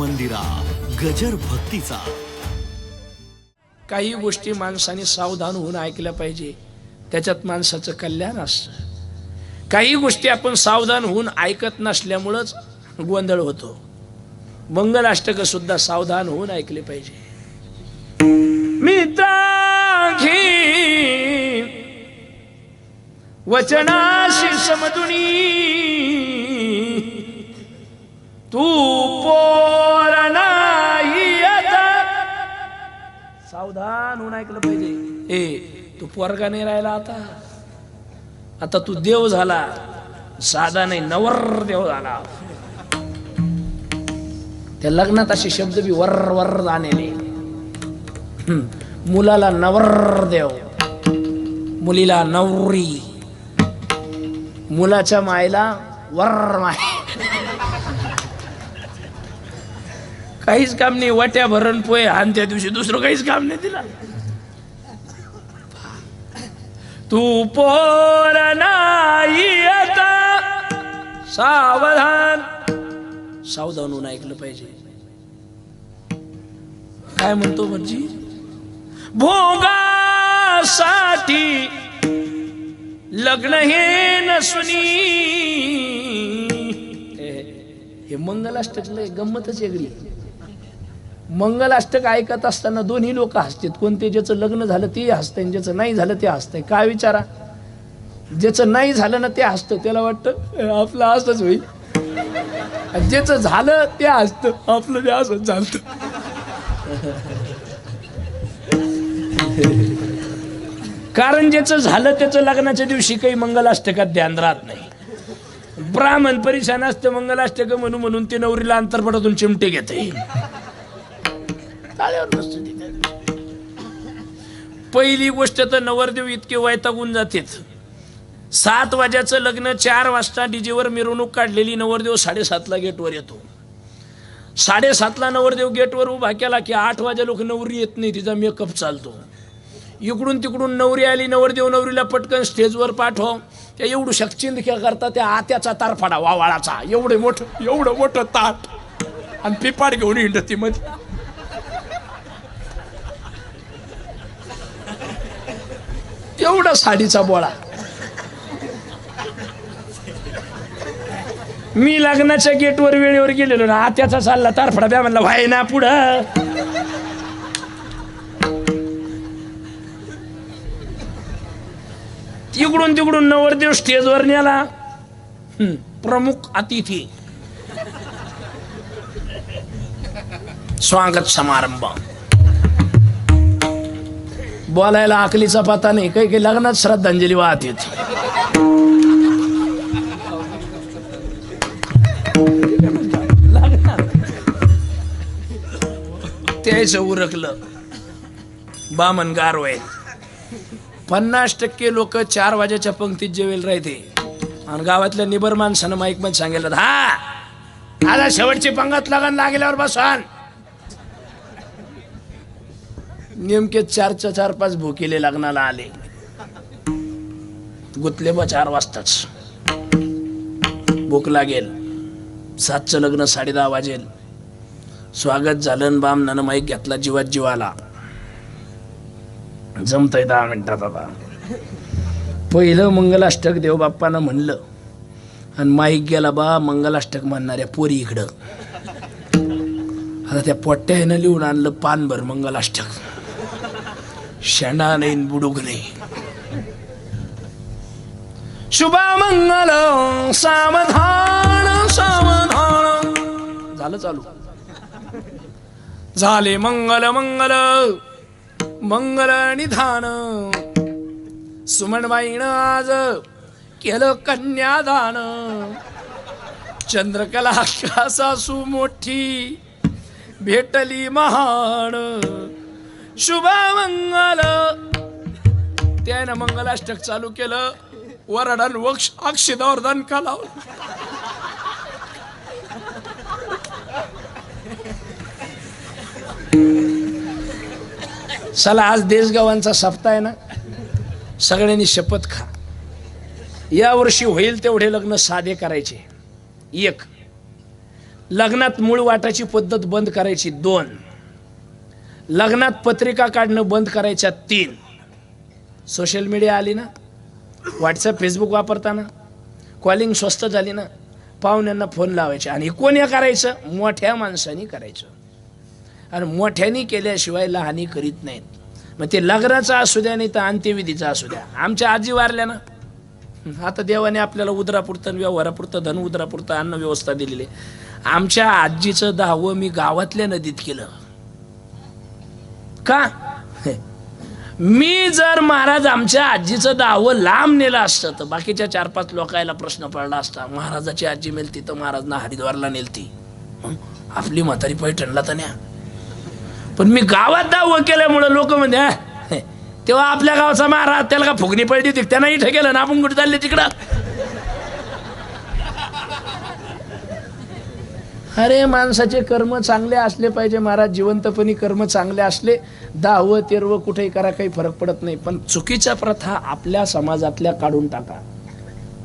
मंदिरा गजर भक्तीचा. काही गोष्टी माणसाने सावधान होऊन ऐकल्या पाहिजे. त्याच्यात माणसाचं कल्याण असतं. काही गोष्टी आपण सावधान होऊन ऐकत नसल्यामुळंच गोंधळ होतो. मंगलाष्टक सुद्धा सावधान होऊन ऐकले पाहिजे. वचनाशी समजुनी तू पो सावधान होऊन ऐकलं पाहिजे. ए तू पोरगा नाही राहिला आता. आता तू देव झाला. साधा नाही नवर देव झाला. त्या लग्नात असे शब्द बी वर वर जाणेले. हम्म. मुलाला नवर देव मुलीला नवरी मुलाच्या मायला वर माय. काहीच काम नाही वाट्या भरण पोय आणि त्या दिवशी दुसरं काहीच काम नाही तिला. तू पोर नाही आता सावधान. सावधान होऊन ऐकलं पाहिजे. काय म्हणतो भटजी? भोगासाठी लग्न हे नसुनी हे मंगलाष्टकलं गंमतच वेगळी. मंगलाष्टक ऐकत असताना दोन्ही लोक हसतात. कोणते ज्याचं लग्न झालं ते हसतंय आणि ज्याचं नाही झालं ते हसतंय. काय विचारा? ज्याचं नाही झालं ना ते हसतं. त्याला वाटतं आपलं असंच होईल. ज्याचं झालं ते हसतं. आपलं ते असंच झालं कारण ज्याचं झालं त्याचं लग्नाच्या दिवशी काही मंगलाष्टकात ध्यान राहत नाही. ब्राह्मण परेशान असतं मंगलाष्टक म्हणून म्हणून ते नवरीला अंतरपटातून चिमटे घेते. टाळ्यावर तिथे. पहिली गोष्ट तर नवरदेव इतके वैतागून जातेत. सात वाज्याचं लग्न चार वाजता डीजेवर मिरवणूक काढलेली नवरदेव साडेसातला गेटवर येतो. साडेसातला नवरदेव गेटवर उभा केला की आठ वाजे लोक नवरी येत नाही तिचा मेकअप चालतो. इकडून तिकडून नवरी आली नवरदेव नवरीला पटकन स्टेजवर पाठव. त्या एवढं शक्चिंदक्या करता त्या आत्याचा तारफाडा वावाळाचा. एवढे मोठं एवढं मोठं ताट. आणि पिपाड घेऊन हिंडती मध्ये एवढा साडीचा बोळा. मी लग्नाच्या गेटवर वेळेवर गेलेलो ना आत्याचा चालला तारफडा ब्या म्हणला व्हाय ना पुढं. तिकडून तिकडून नवरदेव स्टेजवर नेला. हम्म, प्रमुख अतिथी. स्वागत समारंभ. बोलायला आकलीचा पत्ता नाही. काही काही लग्नात श्रद्धांजली वाहत येते. त्याच उरकलं. बामन गारवाय. पन्नास टक्के लोक चार वाजेच्या पंक्तीत जेवेल राहते. आणि गावातल्या निबर माणसानं माईकमध्ये सांगितलं हा आता शेवटची पंगत लगन लागल्यावर बसान नेमके चारच्या चार पाच भुकेले लग्नाला आले. गुतले मग चार वाजताच. भूक लागेल. सातचं लग्न साडे दहा वाजेल. स्वागत झालं बाम नन माईक घेतला जीवात जीवाला. जमतंय दहा मिनिटात आता. पहिलं मंगलाष्टक देवबाप्पानं म्हणलं आणि माईक गेला बा मंगलाष्टक म्हणणाऱ्या पोरी इकडं. आता त्या पोट्ट्यानं लिहून आणलं पानभर मंगलाष्टक. शेंडा नाही न शुभा सावधान सावधान झालं चालू झाले मंगल मंगल मंगल निधान सुमनबाईनं आज केलं कन्यादान चंद्रकला का सासू मोठी भेटली महान शुभ मंगल. त्यानं मंगलाष्टक चालू केलं. वरडन वक्ष अक्षिदावर दणका लावला चला आज देशगावांचा सप्ताह आहे ना? सगळ्यांनी शपथ खा. या वर्षी होईल तेवढे लग्न साधे करायचे. एक लग्नात मूळ वाटाची पद्धत बंद करायची. दोन लग्नात पत्रिका काढणं बंद करायच्या तीन. सोशल मीडिया आली ना? व्हॉट्सअप फेसबुक वापरताना? कॉलिंग स्वस्त झाली ना? पाहुण्यांना फोन लावायचे. आणि कोणी करायचं? मोठ्या माणसानी करायचं. आणि मोठ्यानी केल्याशिवाय लहानी करीत नाहीत. मग ते लग्नाचा असू द्या नाही तर अंत्यविधीचा असू द्या. आमच्या आजी वारल्या ना? आता देवाने आपल्याला उदरापुरतं व्यवहारापुरतं धन उदरापुरतं अन्न व्यवस्था दिलेली आहे. आमच्या आजीचं दहावं मी गावातल्या नदीत केलं. का? मी जर महाराज आमच्या आजीचं दावं लांब नेलं असतं तर बाकीच्या चार पाच लोकायला प्रश्न पडला असता. महाराजाची आजी मेलती तर महाराजना हरिद्वारला नेलती. आपली म्हातारी पैठणला तर न्या. पण मी गावात दावं केल्यामुळं लोक म्हणजे हे, तेव्हा आपल्या गावचा महाराज त्याला का फुगणी पडली होती? त्यांना इथं ना आपण कुठे चालले तिकडं? अरे माणसाचे कर्म चांगले असले पाहिजे महाराज. जिवंतपणी कर्म चांगले असले दहावं तेरवं कुठेही करा काही फरक पडत नाही. पण चुकीच्या प्रथा आपल्या समाजातल्या काढून टाका.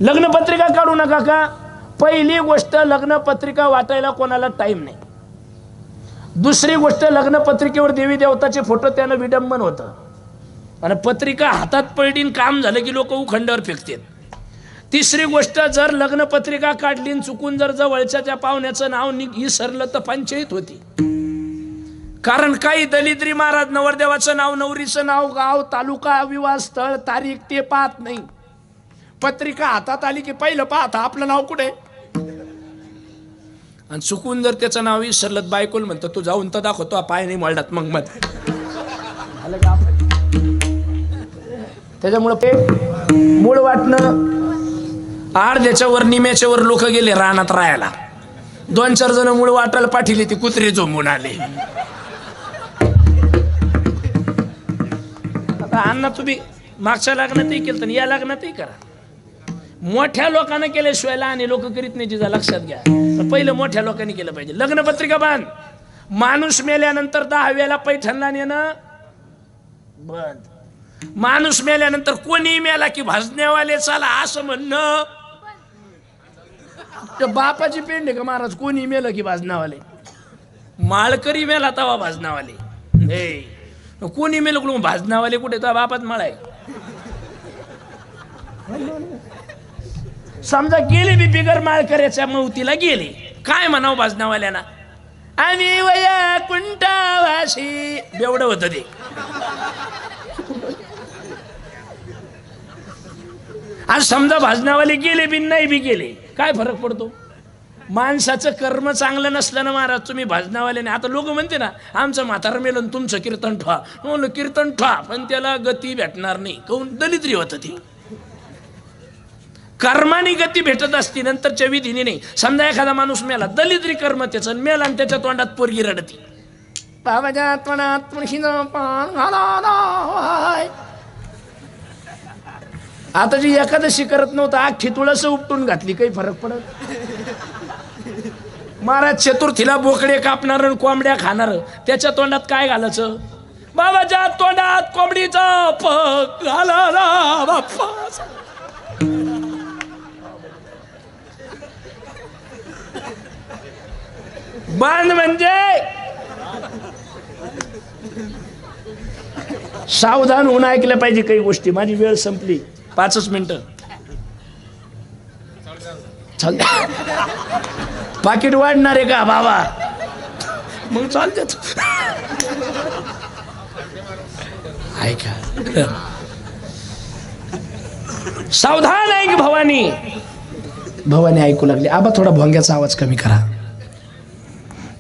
लग्नपत्रिका काढू नका का? पहिली गोष्ट लग्नपत्रिका वाटायला कोणाला टाईम नाही. दुसरी गोष्ट लग्नपत्रिकेवर देवी देवताचे फोटो त्यानं विडंबन होतं. आणि पत्रिका हातात पडलीन काम झालं की लोक उखंडावर फेकतात. तिसरी गोष्ट जर लग्नपत्रिका काढली चुकून जर जवळच्या त्या पाहुण्याचं नाव नि- विसरलं तर पंचायत होती. कारण काही दलिद्री महाराज नवरदेवाचं नाव नवरीचं नाव गाव तालुका विवाह स्थळ तारीख ते पाहत नाही. पत्रिका हातात आली की पहिलं पाहता आपलं नाव कुठे? आणि चुकून जर त्याचं नाव विसरलं तर बायकोल म्हणतो तू जाऊन तर दाखवतो पाय नाही मळडात मग मग त्याच्यामुळं ते मूळ वाटणं अर्ध्याच्यावर निम्याच्यावर लोक गेले रानात राहायला. दोन चार जण मूळ वाटायला पाठिले ती कुत्रे झोंबून आले. आता अण्णा तुम्ही मागच्या लग्नातही केलं तर या लग्नातही करा. मोठ्या लोकांना केल्याशिवाय लहान लोक करीत नाही जिजा लक्षात घ्या. पहिलं मोठ्या लोकांनी केलं पाहिजे. लग्नपत्रिका बांध माणूस मेल्यानंतर दहा वेळेला पैठणला नेणं बंद. माणूस मेल्यानंतर कोणी मेला की भाजण्यावाले चला असं म्हणणं त्या बापाची पेंड आहे का महाराज? कोणी मेलं की भाजनावाले माळकरी मेला तवा भाजनावाले हे कोणी मेलं कुठं? भाजनावाले कुठे? तवा बापात माळ आहे. समजा गेले बी बिगर माळकऱ्याच्या मौतीला गेले. काय म्हणावं भाजनावाल्यांना आम्ही वया कुंटावाशी बेवडं होतं ते. आज समजा भाजनावाले गेले बी नाही बी गेले. काय फरक पडतो? माणसाचं कर्म चांगलं नसल्यानं महाराज तुम्ही भाजनावाल्याने आता लोक म्हणते ना आमचं म्हातारं मेलन तुमचं कीर्तन ठवा. म्हणलं कीर्तन ठवा पण त्याला गती भेटणार नाही. काऊन दलिद्री होतं ती. कर्माने गती भेटत असती नंतरच्या विधीने नाही. समजा एखादा माणूस मेला दलिद्री कर्म त्याचं आणि मेला आणि त्याच्या तोंडात पोरगी रडती. आता जी एकादशी करत नव्हतं अख्खी तुळस उपटून घातली काही फरक पडत महाराज चतुर्थीला बोकडे कापणार आणि कोंबड्या खाणार. त्याच्या तोंडात काय घालायचं? बाबाच्या तोंडात कोंबडीचा पग घालाला बाप्पा. बांध म्हणजे सावधान होऊन ऐकलं पाहिजे काही गोष्टी. माझी वेळ संपली. पाचच मिनिटं. चाल. पाकिट वाढणार आहे का बाबा? मग चालतेच. ऐका. सावधान ऐक भवानी? भवानी ऐकू लागली. आबा थोडा भोंग्याचा आवाज कमी करा.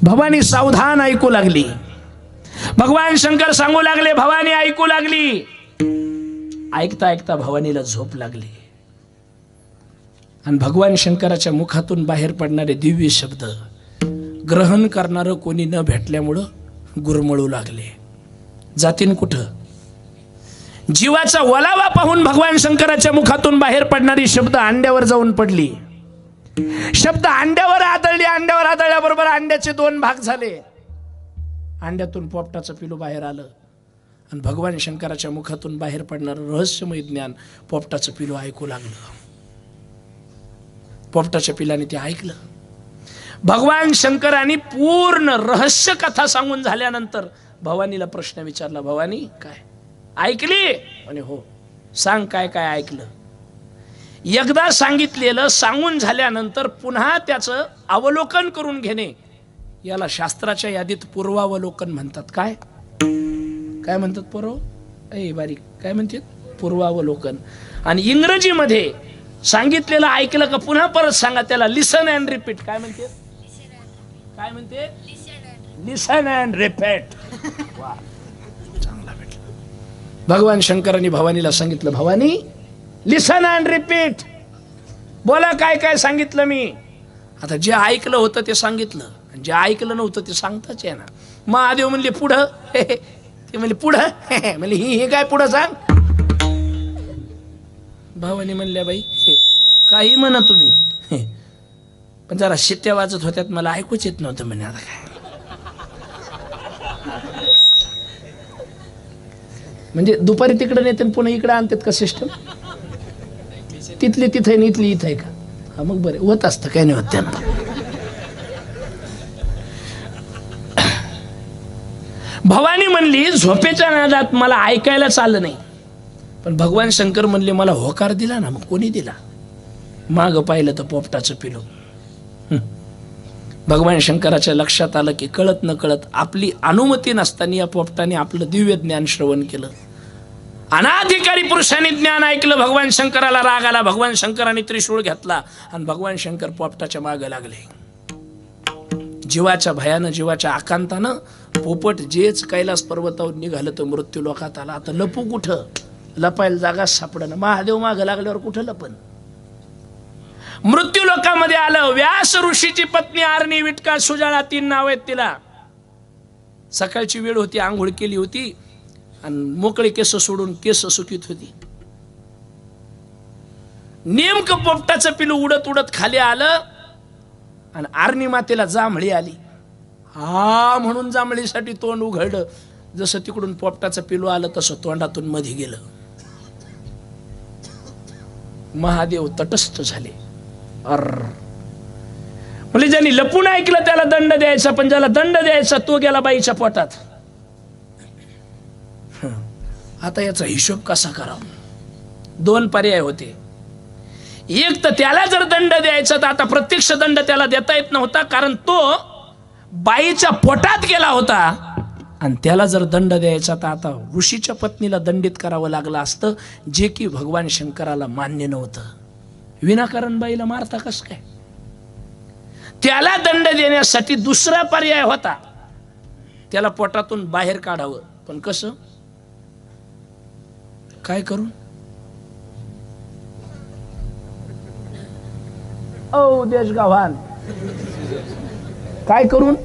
भवानी सावधान ऐकू लागली. भगवान शंकर सांगू लागले भवानी ऐकू लागली. ऐकता ऐकता भवानीला झोप लागली. आणि भगवान शंकराच्या मुखातून बाहेर पडणारे दिव्य शब्द ग्रहण करणारं कोणी न भेटल्यामुळं गुरमळू लागले. जातीन कुठं? जीवाचा वलावा पाहून भगवान शंकराच्या मुखातून बाहेर पडणारी शब्द अंड्यावर जाऊन पडली. शब्द अंड्यावर आदळली अंड्यावर आदळल्याबरोबर अंड्याचे दोन भाग झाले. अंड्यातून पोपटाचं पिलू बाहेर आलं. आणि भगवान शंकराच्या मुखातून बाहेर पडणारं रहस्यमय ज्ञान पोपटाचं पिलू ऐकू लागलं. पोपटाच्या पिलाने ते ऐकलं. भगवान शंकरांनी पूर्ण रहस्य कथा सांगून झाल्यानंतर भवानीला प्रश्न विचारला भवानी काय? ऐकली? म्हणे हो. सांग काय काय ऐकलं? एकदा सांगितलेलं सांगून झाल्यानंतर पुन्हा त्याचं अवलोकन करून घेणे. याला शास्त्राच्या यादीत पूर्वावलोकन म्हणतात. काय? काय म्हणतात पूर्व ए बारीक. काय म्हणतात? पूर्वावलोकन. आणि इंग्रजीमध्ये सांगितलेलं ऐकलं का पुन्हा परत सांगा त्याला. लिसन अँड रिपीट काय म्हणते काय म्हणते? लिसन अँड रिपीट चांगला भेटला. भगवान शंकरांनी भवानीला सांगितलं भवानी लिसन अँड रिपीट बोला काय काय सांगितलं मी. आता जे ऐकलं होतं ते सांगितलं. आणि जे ऐकलं नव्हतं ते सांगताच आहे ना महादेव म्हणले पुढं. ते म्हणले पुढं? म्हणले ही हे काय पुढं सांग? भावानी म्हणल्या बाई काही म्हणा तुम्ही. पण जरा शिट्ट्या वाजत होत्यात मला ऐकूच येत नव्हतं म्हणे आता काय. म्हणजे दुपारी तिकडे नेते आणि पुन्हा इकडे आणतात का सिस्टम तिथली तिथे आणि इथली इथं आहे का? हा मग बरं होत असतं काय नाही होत त्यांना. म्हणली झोपेच्या नादात मला ऐकायलाच आलं नाही. पण भगवान शंकर म्हणले मला होकार दिला ना मग कोणी दिला? माग पाहिलं तर पोपटाचं पिलो. भगवान शंकराच्या लक्षात आलं की कळत न कळत आपली अनुमती नसताना या पोपटाने आपलं दिव्य ज्ञान श्रवण केलं. अनाधिकारी पुरुषांनी ज्ञान ऐकलं भगवान शंकराला राग आला भगवान शंकराने त्रिशूळ घेतला आणि भगवान शंकर पोपटाच्या मागे लागले. जीवाच्या भयानं जीवाच्या आकांतानं पोपट जेच कैलास पर्वतावर निघालं तर मृत्यू लोकात आला. आता लपू कुठं? लपायला जागा सापडणं. महादेव माग लागल्यावर कुठं लपण मृत्यू लोकामध्ये आलं. व्यास ऋषीची पत्नी आरणी विटका सुजाळा तीन नाव आहेत तिला. सकाळची वेळ होती आंघोळ केली होती आणि मोकळे केस सोडून केस सुकीत होती. नेमकं पोपटाचं पिलू उडत उडत खाली आलं आणि आरणी मातेला जांभळी आली. हा म्हणून जांभळीसाठी तोंड उघडलं. जसं तिकडून पोपटाचं पिलू आलं तसं तोंडातून मध्ये गेलं. महादेव तटस्थ झाले. अर. म्हणजे ज्यांनी लपून ऐकलं त्याला दंड द्यायचा पण ज्याला दंड द्यायचा तो गेला बाईच्या पोटात. आता याचा हिशोब कसा करावा? दोन पर्याय होते. एक तर त्याला जर दंड द्यायचा तर आता प्रत्यक्ष दंड त्याला देता येत नव्हता कारण तो बाईच्या पोटात गेला होता. आणि त्याला जर दंड द्यायचा तर आता ऋषीच्या पत्नीला दंडित करावं लागलं असतं जे की भगवान शंकराला मान्य नव्हतं. विनाकारण बाईला मारता कस काय? त्याला दंड देण्यासाठी दुसरा पर्याय होता. त्याला पोटातून बाहेर काढावं. पण कसं? काय करू? ओ देश गव्हाण काय करून?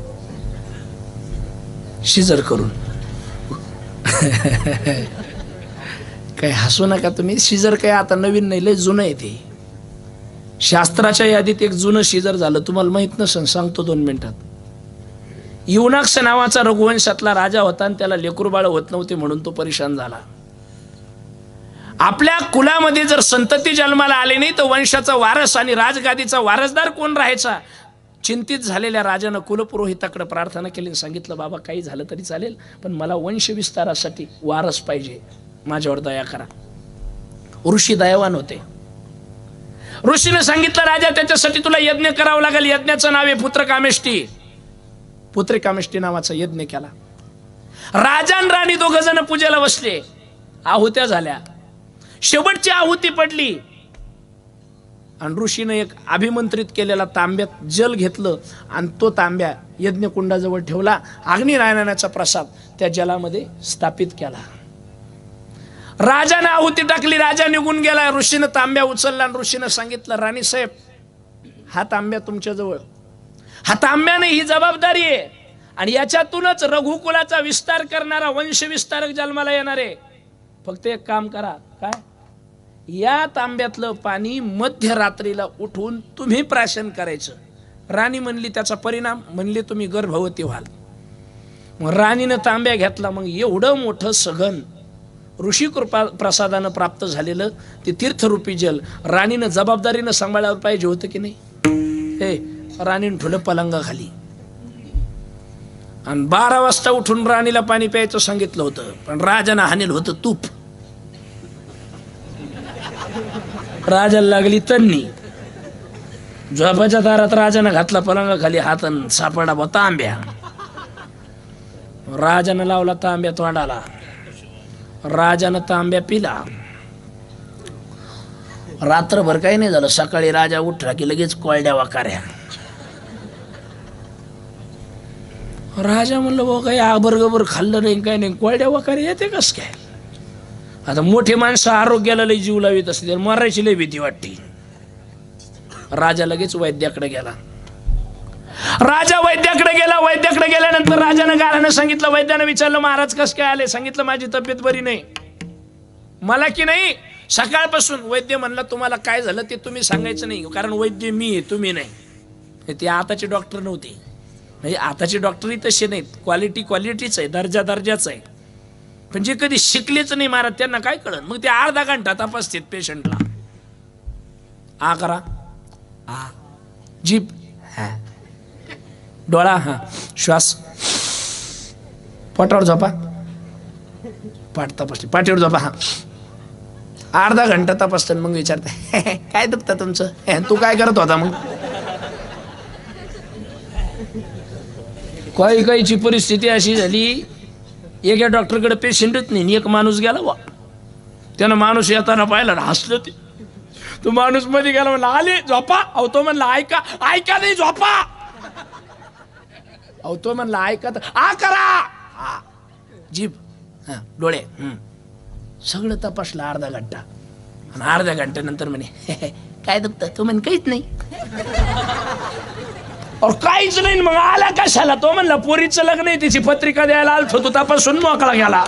शिजर करून. काय हसू नका तुम्ही. शिजर काय आता नवीन नाही लय जुनं आहे ते. शास्त्राच्या यादीत एक जुनं शिजर झालं. तुम्हाला माहीत नसेल सांगतो दोन मिनिटात. युनाक्ष नावाचा रघुवंशातला राजा होता आणि त्याला लेकरूबाळ होत नव्हते म्हणून तो परेशान झाला. आपल्या कुलामध्ये जर संतती जन्माला आले नाही तर वंशाचा वारस आणि राजगादीचा वारसदार कोण राहायचा? चिंतित झालेल्या राजानं कुलपुरोहिताकडे प्रार्थना केली आणि सांगितलं बाबा काही झालं तरी चालेल पण मला वंश विस्तारासाठी वारस पाहिजे. माझ्यावर दया करा. ऋषी दयावान होते. ऋषीने सांगितलं राजा त्याच्यासाठी तुला यज्ञ करावं लागेल. यज्ञाचं नाव आहे पुत्र कामेष्टी पुत्र कामेष्टी नावाचा यज्ञ केला. राजा राणी दोघ जण पूजेला बसले. आहुत्या झाल्या. शेवटची आहुती पडली. आणि ऋषीनं एक अभिमंत्रित केलेला तांब्यात जल घेतलं आणि तो तांब्या यज्ञकुंडाजवळ ठेवला अग्निरायणाचा प्रसाद त्या जलामध्ये स्थापित केला. राजाने आहुती टाकली राजा निघून गेला ऋषीनं तांब्या उचलला आणि ऋषीनं सांगितलं राणी साहेब हा तांब्या तुमच्याजवळ हा तांब्याने ही जबाबदारी आहे आणि याच्यातूनच रघुकुलाचा विस्तार करणारा वंश विस्तारक जन्माला येणार आहे. फक्त एक काम करा काय? या तांब्यातलं पाणी मध्यरात्रीला उठून तुम्ही प्राशन करायचं. राणी म्हणली त्याचा परिणाम. म्हणले तुम्ही गर्भवती व्हाल. मग राणीनं तांब्या घेतला मग एवढं मोठं सघन ऋषी कृपा प्रसादानं प्राप्त झालेलं ते तीर्थरूपी जल राणीनं जबाबदारीनं सांभाळायला पाहिजे होतं की नाही? हे राणीनं ठुलं पलंगाखाली आणि बारा वाजता उठून राणीला पाणी प्यायचं सांगितलं होतं पण राजानं हानेल होतं तूप. राजाला लागली तन्नी. झोपाच्या दारात राजानं घातला पलंगाखाली हात सापडा बा तांब्या. राजानं लावला तांब्या तोंडाला. राजानं तांब्या पिला. रात्रभर काही नाही झालं. सकाळी राजा उठला की लगेच कोळड्या वाकाऱ्या. राजा म्हणलं भाऊ काही आबर गबर खाल्लं नाही काय नाही. कोळड्या वाकारे येते कस काय? आता मोठे माणसं आरोग्याला लय जीव लावित असते तर मरायची लय भीती वाटते. राजा लगेच वैद्याकडे गेला. राजा वैद्याकडे गेला वैद्याकडे गेल्यानंतर राजानं गारानं सांगितलं वैद्यानं विचारलं महाराज कस काय आले? सांगितलं माझी तब्येत बरी नाही. मला की नाही? सकाळपासून. वैद्य म्हणला तुम्हाला काय झालं ते तुम्ही सांगायचं नाही कारण वैद्य मी आहे तुम्ही नाही. ते आताचे डॉक्टर नव्हते. म्हणजे आताचे डॉक्टरही तसे नाहीत. क्वालिटी क्वालिटीच आहे दर्जा दर्जाच आहे. पण जे कधी शिकलेच नाही महाराज त्यांना काय कळत मग ते अर्धा घंटा तपासतात पेशंटला आ करा. आ. जीप. हा. डोळा हा. श्वास. पोटावर झोपा. पाठ तपासली. पाठीवर झोपा हा. अर्धा घंटा तपासतात मग विचारते. काय दुखतं तुमचं? तू काय करत होता मग? काही काहीची परिस्थिती अशी झाली एका डॉक्टरकडे पेशंटच नाही आणि एक माणूस गेला वा. त्यानं माणूस येताना पाहिला ना हसलं ते. तो माणूसमध्ये गेला म्हणला आले झोपा. अहो तो म्हणला ऐका ऐका नाही झोपा. अहो तो म्हणला ऐका तर. आ करा. जीभ. डोळे. हम्म. सगळं तपासलं अर्धा घंटा. आणि अर्ध्या घंट्यानंतर म्हणे काय दुखतं तो म्हणे काहीच नाही. और काहीच नाही मग आला कशाला? तो म्हणला पोरीचं लग्न आहे तिची पत्रिका द्यायला आलतो तो तपासून मोकळा गेला.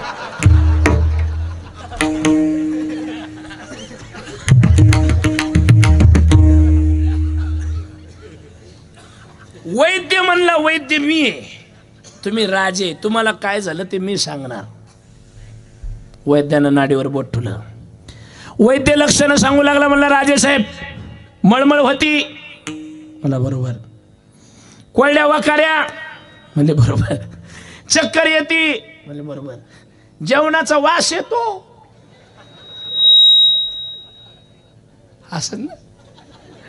वैद्य म्हणला वैद्य मी आहे. तुम्ही राजे तुम्हाला काय झालं ते मी सांगणार. वैद्यानं नाडीवर बोट ठुलं. वैद्य लक्षणं सांगू लागला म्हणला राजे साहेब मळमळ होती. मला बरोबर. कोळड्या वाकाऱ्या. म्हणजे बरोबर. चक्कर येते. म्हणजे बरोबर. जेवणाचा वास येतो. असं ना?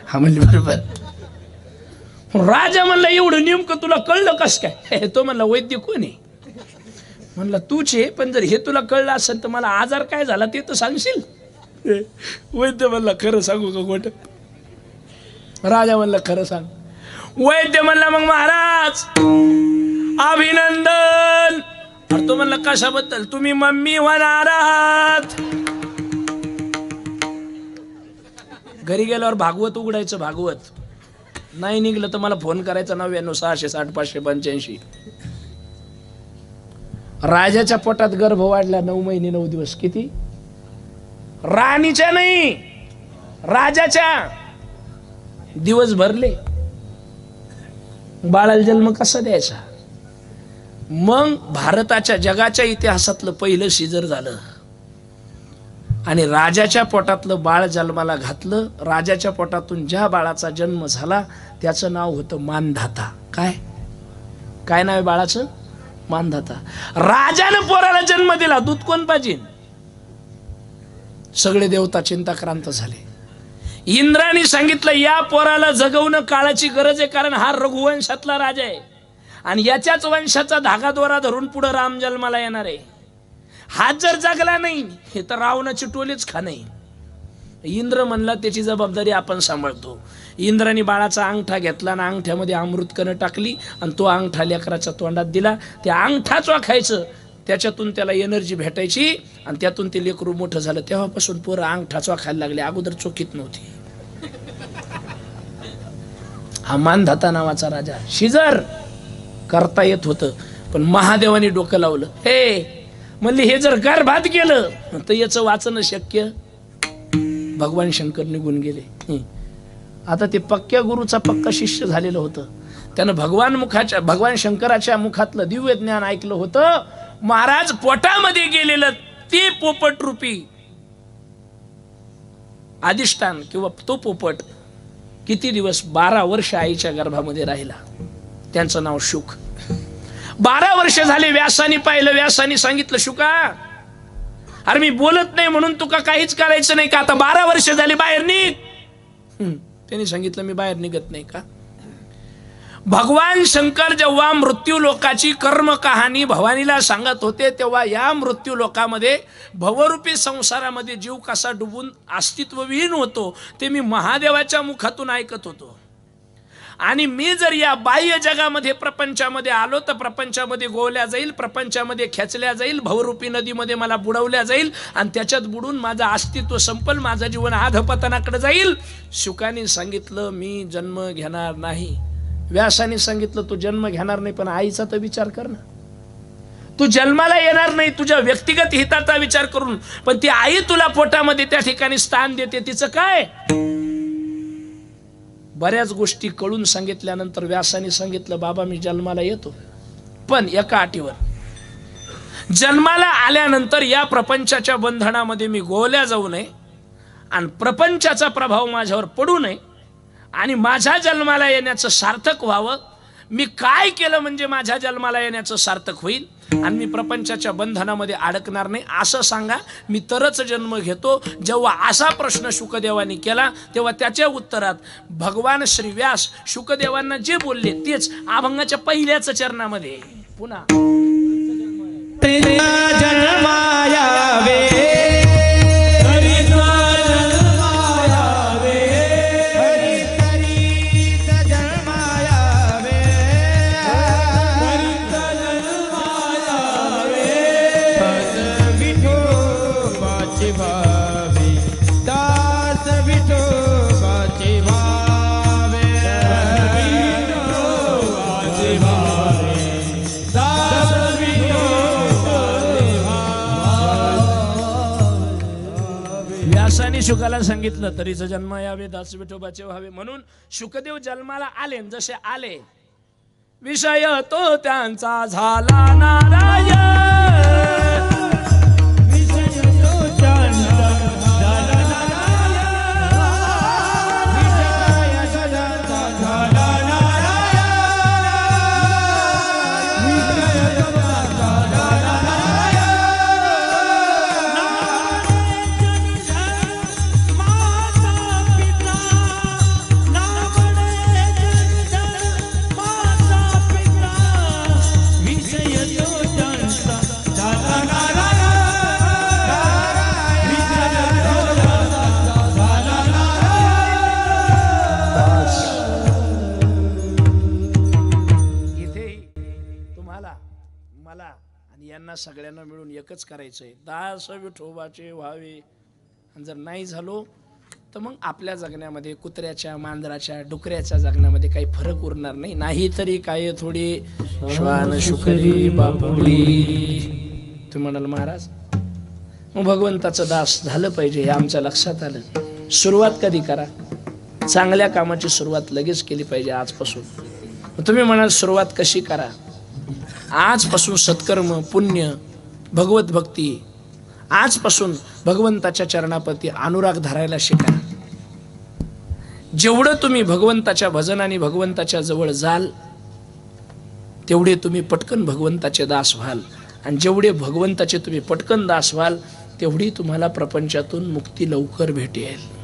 हा म्हणले बरोबर. राजा म्हणला एवढं नेमकं तुला कळलं कस काय? तो म्हणला वैद्य कोण आहे? म्हणलं तूच आहे पण जर हे तुला कळलं असेल तर मला आजार काय झाला ते तर सांगशील. वैद्य म्हणला खरं सांगू का खोट? राजा म्हणला खरं सांग. वैद्य म्हणला मग महाराज अभिनंदन. अरे तो म्हणला कशाबद्दल? तुम्ही मम्मी होणार आहात. घरी गेल्यावर भागवत उघडायचं भागवत. नाही निघलं तर मला फोन करायचा नव्याण्णव सहाशे साठ पाचशे पंच्याऐंशी. राजाच्या पोटात गर्भ वाढला नऊ महिने नऊ दिवस. किती? राणीच्या नाही राजाच्या. दिवस भरले. बाळाला जन्म कसा द्यायचा? मग भारताच्या जगाच्या इतिहासातलं पहिलं शिजर झालं. आणि राजाच्या पोटातलं बाळ जन्माला घातलं. राजाच्या पोटातून ज्या बाळाचा जन्म झाला त्याचं नाव होतं मानधाता. काय? काय नाव आहे बाळाचं? मानधाता. राजानं पोराला जन्म दिला. दूध कोण पाहिजे सगळे देवता चिंताक्रांत झाले. इंद्राने सांगितलं या पोराला जगवणं काळाची गरज आहे कारण हा रघुवंशातला राजा आहे. आणि याच्याच वंशाचा धागादोरा धरून पुढं राम जन्माला येणार आहे. हात जर जगला नाही हे तर रावणाची टोलीच खा नाही इंद्र म्हणला त्याची जबाबदारी आपण सांभाळतो. इंद्राने बाळाचा अंगठा घेतला आणि अंगठ्यामध्ये अमृतकणं टाकली आणि तो अंगठा लेकराच्या तोंडात दिला. ते अंगठाच खायचं त्याच्यातून त्याला एनर्जी भेटायची आणि त्यातून ते लेकरू मोठं झालं. तेव्हापासून पोरं अंगठाच खायला लागले अगोदर चोखीत नव्हती. हा मानधाता नावाचा राजा. शिजर करता येत होतं पण महादेवाने डोकं लावलं. हे म्हणले हे जर गर्भात गेलं तर याचं वाचणं शक्य. भगवान शंकर निघून गेले. आता ते पक्क्या गुरुचा पक्का शिष्य झालेलं होतं. त्यानं भगवान मुखाच्या भगवान शंकराच्या मुखातलं दिव्य ज्ञान ऐकलं होतं. महाराज पोटामध्ये गेलेलं ते पोपट रूपी अधिष्ठान किंवा तो पोपट किती दिवस बारा वर्ष आईच्या गर्भामध्ये राहिला? त्यांचं नाव शुक. बारा वर्ष झाले व्यासानी पाहिलं व्यासानी सांगितलं शुका अरे मी बोलत नाही म्हणून तुका काहीच करायचं नाही का? आता बारा वर्ष झाली बाहेर निघ. त्यांनी सांगितलं मी बाहेर निघत नाही का? भगवान शंकर जेव्हा मृत्यू लोकाची कर्म कहाणी भवानीला सांगत होते तेव्हा या मृत्यू लोकामध्ये भवरूपी संसारामध्ये जीव कसा डुबून अस्तित्वविहीन होतो ते मी महादेवाच्या मुखातून ऐकत होतो. आणि मी जर या बाह्य जगामध्ये प्रपंचामध्ये आलो तर प्रपंचामध्ये गोवल्या जाईल प्रपंचामध्ये खेचल्या जाईल भवरूपी नदीमध्ये मला बुडवल्या जाईल आणि त्याच्यात बुडून माझं अस्तित्व संपल माझं जीवन आधपतनाकडे जाईल. शुकाने सांगितलं मी जन्म घेणार नाही. व्यासाने सांगितलं तू जन्म घेणार नाही पण आईचा तर विचार कर ना. तू जन्माला येणार नाही तुझ्या व्यक्तिगत हिताचा विचार करून पण ती आई तुला पोटामध्ये त्या ठिकाणी स्थान देते तिचं काय? बऱ्याच गोष्टी कळून सांगितल्यानंतर व्यासाने सांगितलं बाबा मी जन्माला येतो पण एका अटीवर. जन्माला आल्यानंतर या प्रपंचाच्या बंधनामध्ये मी गोवल्या जाऊ नये आणि प्रपंचाचा प्रभाव माझ्यावर पडू नये आणि माझ्या जन्माला येण्याचं सार्थक व्हावं. मी काय केलं म्हणजे माझ्या जन्माला येण्याचं सार्थक होईल? आणि मी प्रपंचाच्या बंधनामध्ये अडकणार नाही असं सांगा. मी तरच जन्म घेतो. जेव्हा असा प्रश्न शुकदेवानी केला तेव्हा त्याच्या उत्तरात भगवान श्री व्यास शुकदेवांना जे बोलले तेच अभंगाच्या पहिल्याच चरणामध्ये. पुन्हा. शुकाला सांगितलं तरीचा जन्म यावे दास विठोबाचे व्हावे म्हणून शुकदेव जन्माला आले जसे आले विषय तो त्यांचा झाला नारायण. त्यांना सगळ्यांना मिळून एकच करायचं आहे दास विठोबाचे व्हावे. आणि जर नाही झालो तर मग आपल्या जगण्यामध्ये कुत्र्याच्या मांजराच्या डुकऱ्याच्या जगण्यामध्ये काही फरक उरणार नाही. नाही तरी काय थोडी श्वान शुकरी बापुली तुम्ही म्हणाल महाराज मग भगवंताचं दास झालं पाहिजे हे आमच्या लक्षात आलं सुरुवात कधी करा? चांगल्या कामाची सुरुवात लगेच केली पाहिजे आजपासून. मग तुम्ही म्हणाल सुरुवात कशी करा? आजपासून सत्कर्म पुण्य भगवत भक्ती आजपासून भगवंताच्या चरणाप्रती अनुराग धरायला शिका. जेवढं तुम्ही भगवंताच्या भजन आणि भगवंताच्या जवळ जाल तेवढे तुम्ही पटकन भगवंताचे दास व्हाल. आणि जेवढे भगवंताचे तुम्ही पटकन दास व्हाल तेवढी तुम्हाला प्रपंचातून मुक्ती लवकर भेटेल.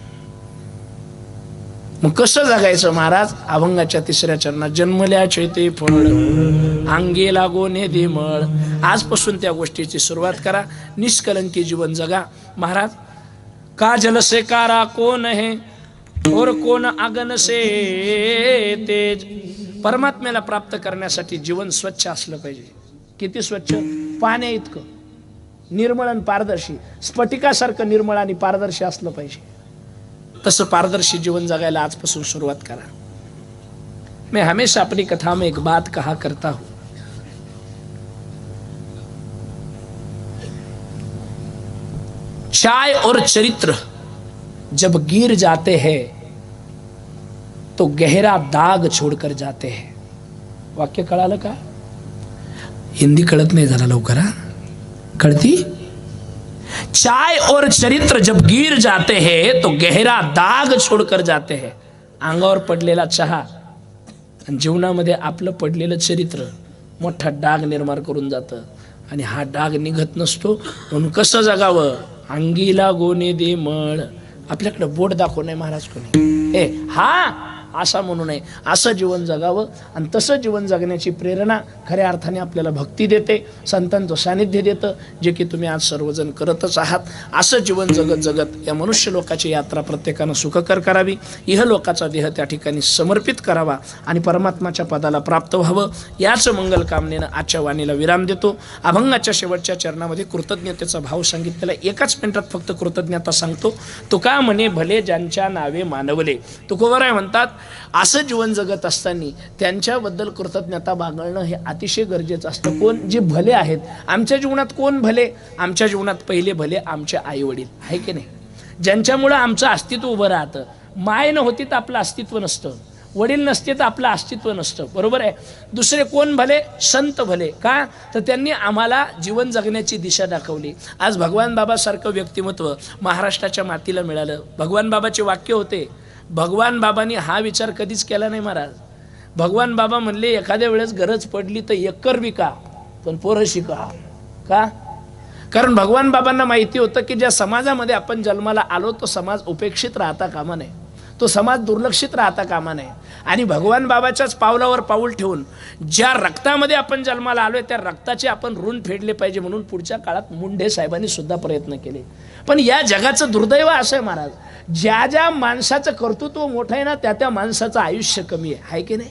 मग कसं जगायचं महाराज? अभंगाच्या तिसऱ्या चरणात जन्मल्याचे ते फळ. अंगे लागोने दे मळ. आजपासून त्या गोष्टीची सुरुवात करा. निष्कलंकी जीवन जगा. महाराज का जलसे कारा कोण हे? और कोण आगन से? तेज. परमात्म्याला प्राप्त करण्यासाठी जीवन स्वच्छ असलं पाहिजे. किती स्वच्छ? पाण्या इतकं. निर्मळ आणि पारदर्शी. स्फटिकासारखं निर्मळ आणि पारदर्शी असलं पाहिजे. तसं पारदर्शी जीवन जगायला आजपासून सुरुवात करा. मैं हमेशा अपनी कथा में एक बात कहा करता हूँ. चाय और चरित्र जब गिर जाते हैं तो गहरा दाग छोड़कर जाते हैं. वाक्य कळालं का हिंदी कळत नाही जरा लवकर कळती चाय और चरित्र जब गिर जाते हैं तो गहरा दाग छोड़कर जाते हैं। अंगावर पडलेला चहा आणि जीवनामध्ये आपलं पडलेलं चरित्र मोठा डाग निर्माण करून जातं. आणि हा डाग निघत नसतो. म्हणून कसं जगावं? अंगीला गोने दे मळ. आपल्याकडं बोट दाखव नाही महाराज कोणी. ए हा? असा म्हणू नये. असं जीवन जगावं आणि तसं जीवन जगण्याची प्रेरणा खऱ्या अर्थाने आपल्याला भक्ती देते संतांचं सानिध्य देतं जे की तुम्ही आज सर्वजण करतच आहात. असं जीवन जगत जगत या मनुष्य लोकाची यात्रा प्रत्येकानं सुखकर करावी. इह लोकाचा देह त्या ठिकाणी समर्पित करावा आणि परमात्माच्या पदाला प्राप्त व्हावं. याच मंगल कामनेनं आजच्या वाणीला विराम देतो. अभंगाच्या शेवटच्या चरणामध्ये कृतज्ञतेचा भाव सांगितलेला एकाच मिनिटात फक्त कृतज्ञता सांगतो. तुका म्हणे भले ज्यांच्या नावे मानवले. तुकोबराय म्हणतात असं जीवन जगत असताना त्यांच्याबद्दल कृतज्ञता बागळणं हे अतिशय गरजेचं असतं. कोण? जे भले आहेत. आमच्या जीवनात कोण भले? आमच्या जीवनात पहिले भले आमचे आई वडील आहे की नाही? ज्यांच्यामुळं आमचं अस्तित्व उभं राहतं. माय न होती तर आपलं अस्तित्व नसतं. वडील नसते तर आपलं अस्तित्व नसतं. बरोबर आहे? दुसरे कोण भले? संत भले. का? तर त्यांनी आम्हाला जीवन जगण्याची दिशा दाखवली. आज भगवान बाबासारखं व्यक्तिमत्व महाराष्ट्राच्या मातीला मिळालं. भगवान बाबाचे वाक्य होते भगवान बाबांनी हा विचार कधीच केला नाही महाराज. भगवान बाबा म्हणले एखाद्या वेळेस गरज पडली तर एकर विका पण पोरं शिका. का? कारण भगवान बाबांना माहिती होतं की ज्या समाजामध्ये आपण जन्माला आलो तो समाज उपेक्षित राहता कामा नये. तो समाज दुर्लक्षित राहता कामा नये. आणि भगवान बाबाच्याच पावलावर पाऊल ठेवून ज्या रक्तामध्ये आपण जन्माला आलोय त्या रक्ताचे आपण ऋण फेडले पाहिजे म्हणून पुढच्या काळात मुंडे साहेबांनी सुद्धा प्रयत्न केले. पण या जगाचं दुर्दैव असं आहे महाराज ज्या ज्या माणसाचं कर्तृत्व मोठं आहे ना त्या त्या माणसाचं आयुष्य कमी आहे. की नाही?